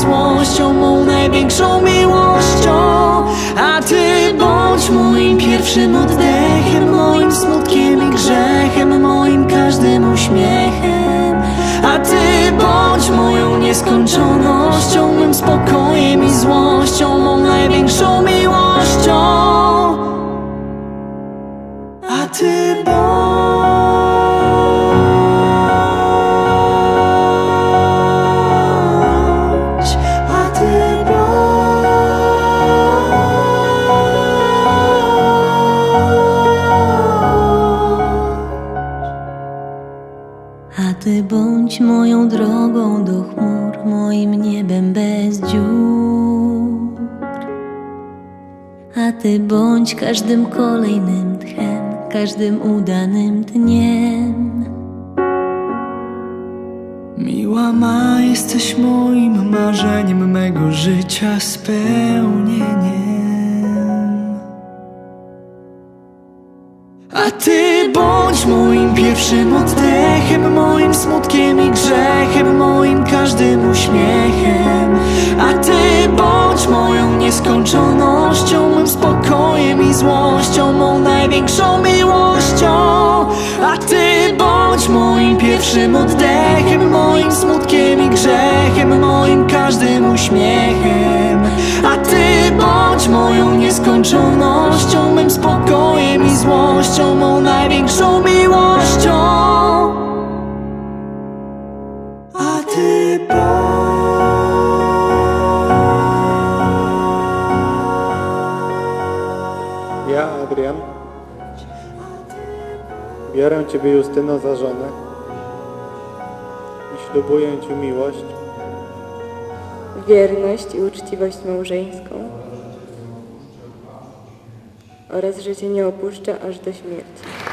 złością, mą największą miłością. A ty bądź moim pierwszym oddechem, moim smutkiem i grzechem, moim każdym uśmiechem. A ty bądź moją nieskończonością, mym spokojem i złością, mą największą miłością. A ty bądź, bądź moją drogą do chmur, moim niebem bez dziur. A ty bądź każdym kolejnym tchem, każdym udanym dniem. Miła ma, jesteś moim marzeniem, mego życia spełnieniem. A ty bądź moim pierwszym oddechem, moim smutkiem i grzechem, moim każdym uśmiechem. A ty bądź moją nieskończonością, mym spokojem i złością, mą największą miłością. A ty bądź moim pierwszym oddechem, nieskończonością, mym spokojem i złością, mą największą miłością. A ty Ja, Adrian, biorę Ciebie, Justyno, za żonę i ślubuję Ci miłość. Wierność i uczciwość małżeńską oraz że Cię nie opuszczę aż do śmierci.